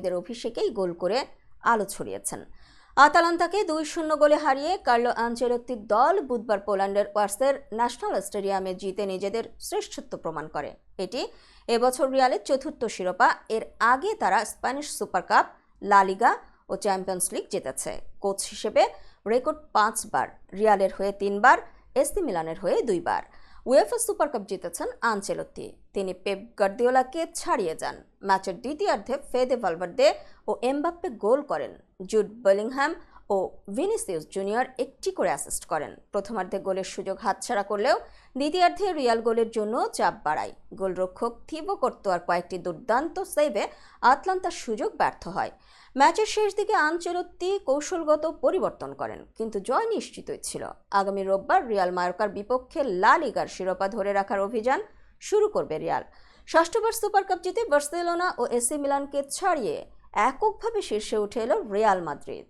এদের অভিষেকেই গোল করে আলো ছড়িয়েছেন। আতালান্তাকে দুই শূন্য গোলে হারিয়ে কার্লো আঞ্চেলত্তির দল বুধবার পোল্যান্ডের ওয়ার্সের ন্যাশনাল স্টেডিয়ামে জিতে নিজেদের শ্রেষ্ঠত্ব প্রমাণ করে। এটি এবছর রিয়ালের চতুর্থ শিরোপা। এর আগে তারা Spanish Super Cup, La Liga ও চ্যাম্পিয়ন্স লিগ জিতেছে। কোচ হিসেবে রেকর্ড পাঁচবার, রিয়ালের হয়ে তিনবার এসি মিলানের হয়ে দুইবার। উয়েফা সুপার কাপ জিতেছেন আঞ্চেলত্তি তিনি পেপ গার্দিওলাকে ছাড়িয়ে যান। ম্যাচের দ্বিতীয়ার্ধে ফেদে ভালভার্দে ও এমবাপ্পে গোল করেন। জুড বেলিংহ্যাম ও ভিনিসিয়াস জুনিয়র একটি করে অ্যাসিস্ট করেন। প্রথমার্ধে গোলের সুযোগ হাতছাড়া করলেও দ্বিতীয়ার্ধে রিয়াল গোলের জন্য চাপ বাড়ায়। গোলরক্ষক থিবো কর্তোয়ার কয়েকটি দুর্দান্ত সেভে আটলান্তার সুযোগ ব্যর্থ হয়। ম্যাচের শেষ দিকে আনচেলত্তি কৌশলগত পরিবর্তন করেন, কিন্তু জয় নিশ্চিতই ছিল। আগামী রোববার রিয়াল মায়োকার বিপক্ষে লা লিগার শিরোপা ধরে রাখার অভিযান শুরু করবে রিয়াল। ষষ্ঠবার সুপার কাপ জিতে বার্সেলোনা ও এসি মিলানকে ছাড়িয়ে এককভাবে শীর্ষে উঠে এলো রিয়াল মাদ্রিদ।